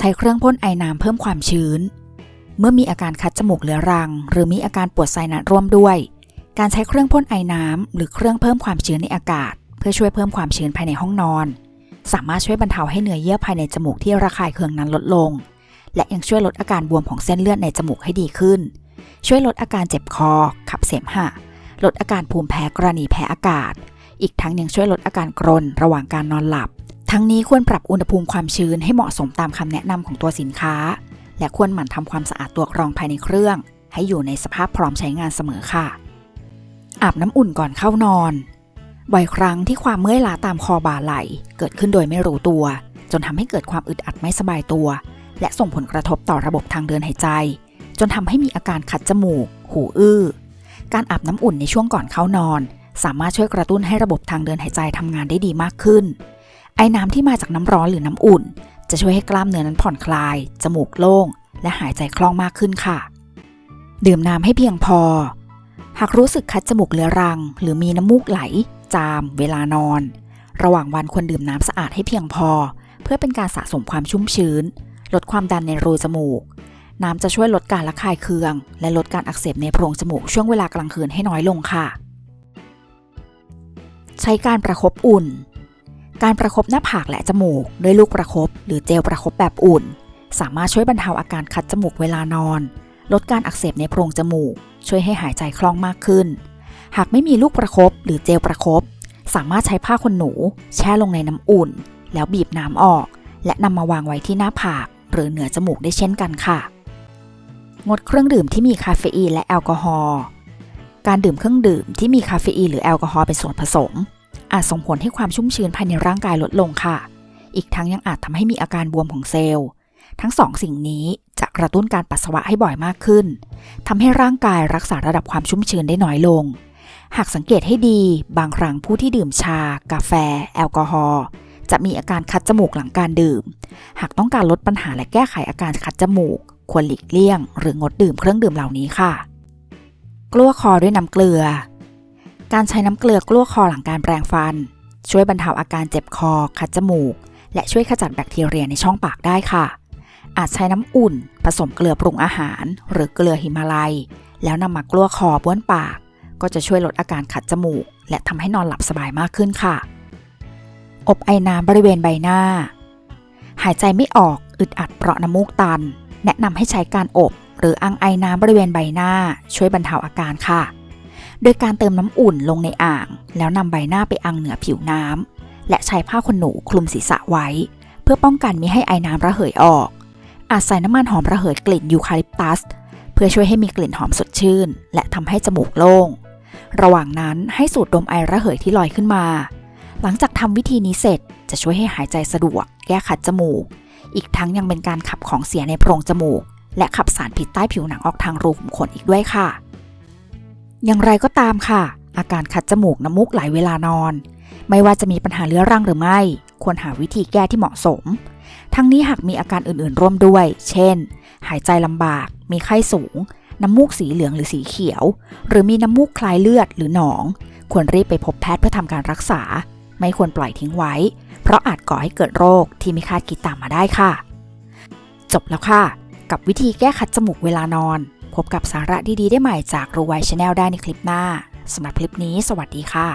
ใช้เครื่องพ่นไอน้ำเพิ่มความชื้น เมื่อมีอาการคัดจมูกเรื้อรัง หรือมีอาการปวดไซนัสร่วมด้วย การใช้เครื่องพ่นไอน้ำหรือเครื่องเพิ่มความชื้นในอากาศ เพื่อช่วยเพิ่มความชื้นภายในห้องนอน สามารถช่วยบรรเทาให้เนื้อเยื่อภายในจมูกที่ระคายเคืองนั้นลดลง และยังช่วยลดอาการบวมของเส้นเลือดในจมูกให้ดีขึ้น ช่วยลดอาการเจ็บคอ ขับเสมหะ ลดอาการภูมิแพ้กรณีแพ้อากาศ อีกทั้งยังช่วยลดอาการกรนระหว่างการนอนหลับ ทั้งนี้ควรปรับอุณหภูมิความชื้นให้เหมาะสมตามคำแนะนำของตัวสินค้า และควรหมั่นทำความสะอาดตัวกรองภายในเครื่อง ให้อยู่ในสภาพพร้อมใช้งานเสมอค่ะ อาบน้ำอุ่นก่อนเข้านอน บ่อยครั้งที่ความเมื่อยล้าตามคอบ่าไหล เกิดขึ้นโดยไม่รู้ตัว จนทำให้เกิดความอึดอัดไม่สบายตัว และส่งผลกระทบต่อระบบทางเดินหายใจ จนทำให้มีอาการขัดจมูก หูอื้อ การอาบน้ำอุ่นในช่วงก่อนเข้านอน สามารถช่วยกระตุ้นให้ระบบทางเดินหายใจทำงานได้ดีมากขึ้น ไอ้น้ำที่มาจากน้ำร้อนหรือน้ำอุ่น จะช่วยให้กล้ามเนื้อนั้นผ่อนคลาย จมูกโล่ง และหายใจคล่องมากขึ้นค่ะ ดื่มน้ำให้เพียงพอ หากรู้สึกคัดจมูกเรื้อรัง หรือมีน้ำมูกไหล จาม เวลานอน ระหว่างวันควรดื่มน้ำสะอาดให้เพียงพอ เพื่อเป็นการสะสมความชุ่มชื้น ลดความดันในรูจมูก น้ำจะช่วยลดการระคายเคือง และลดการอักเสบในโพรงจมูกช่วงเวลากลางคืนให้น้อยลงค่ะ ใช้การประคบอุ่น การประคบหน้าผากและจมูก ด้วยลูกประคบหรือเจลประคบแบบอุ่น สามารถช่วยบรรเทาอาการคัดจมูกเวลานอน ลดการอักเสบในโพรงจมูก ช่วยให้หายใจคล่องมากขึ้น หากไม่มีลูกประคบหรือเจลประคบสามารถใช้ผ้าขนหนู แช่ลงในน้ำอุ่น แล้วบีบน้ำออก และนำมาวางไว้ที่หน้าผาก หรือเหนือจมูกได้เช่นกันค่ะ งดเครื่องดื่มที่มีคาเฟอีนและแอลกอฮอล์การดื่มเครื่องดื่มที่มีคาเฟอีนหรือแอลกอฮอล์เป็นส่วนผสม อาจส่งผลให้ความชุ่มชื้นภายในร่างกายลดลงค่ะ อีกทั้งยังอาจทำให้มีอาการบวมของเซลล์ ทั้งสองสิ่งนี้จะกระตุ้นการปัสสาวะให้บ่อยมากขึ้นทำให้ร่างกายรักษาระดับความชุ่มชื้นได้น้อยลง หากสังเกตให้ดี บางครั้งผู้ที่ดื่มชา กาแฟ แอลกอฮอล์จะมีอาการคัดจมูกหลังการดื่ม หากต้องการลดปัญหาและแก้ไขอาการคัดจมูก ควรหลีกเลี่ยง หรืองดดื่มเครื่องดื่มเหล่านี้ค่ะ กลั้วคอด้วยน้ำเกลือ การใช้น้ำเกลือกลั้วคอหลังการแปรงฟัน ช่วยบรรเทาอาการเจ็บคอ คัดจมูก และช่วยขจัดแบคทีเรียในช่องปากได้ค่ะ อาจใช้น้ำอุ่น ผสมเกลือปรุงอาหาร หรือเกลือหิมาลัย แล้วนำมากลั้วคอบ้วนปาก ก็จะช่วยลดอาการขัดจมูก และทำให้นอนหลับสบายมากขึ้นค่ะ อบไอน้ำบริเวณใบหน้า หายใจไม่ออกอึดอัดเพราะน้ำมูกตัน แนะนำให้ใช้การอบ หรืออังไอน้ำบริเวณใบหน้า ช่วยบรรเทาอาการค่ะ โดยการเติมน้ำอุ่นลงในอ่าง แล้วนำใบหน้าไปอังเหนือผิวน้ำ และใช้ผ้าขนหนูคลุมศีรษะไว้ เพื่อป้องกันไม่ให้ไอน้ำระเหยออก อาจใส่น้ำมันหอมระเหยกลิ่นยูคาลิปตัส เพื่อช่วยให้มีกลิ่นหอมสดชื่น และทำให้จมูกโล่ง ระหว่างนั้นให้สูดดมไอระเหยที่ลอยขึ้นมา หลังจากทำวิธีนี้เสร็จจะช่วยให้หายใจสะดวก แก้ขัดจมูก อีกทั้งยังเป็นการขับของเสียในโพรงจมูก และขับสารพิษใต้ผิวหนังออกทางรูขุมขนอีกด้วยค่ะ อย่างไรก็ตามค่ะ อาการคัดจมูกน้ำมูกไหลเวลานอน ไม่ว่าจะมีปัญหาเรื้อรังหรือไม่ ควรหาวิธีแก้ที่เหมาะสม ทั้งนี้หากมีอาการอื่นๆ ร่วมด้วย เช่น หายใจลำบาก มีไข้สูง น้ำมูกสีเหลืองหรือสีเขียว หรือมีน้ำมูกคล้ายเลือดหรือหนอง ควรรีบไปพบแพทย์เพื่อทำการรักษา ไม่ควรปล่อยทิ้งไว้ เพราะอาจก่อให้เกิดโรคที่ไม่คาดคิดตามมาได้ค่ะ จบแล้วค่ะ กับวิธีแก้คัดจมูกเวลานอน พบกับสาระดีๆได้ใหม่จากรูไวชาแนลได้ในคลิปหน้าสำหรับคลิปนี้ สวัสดีค่ะ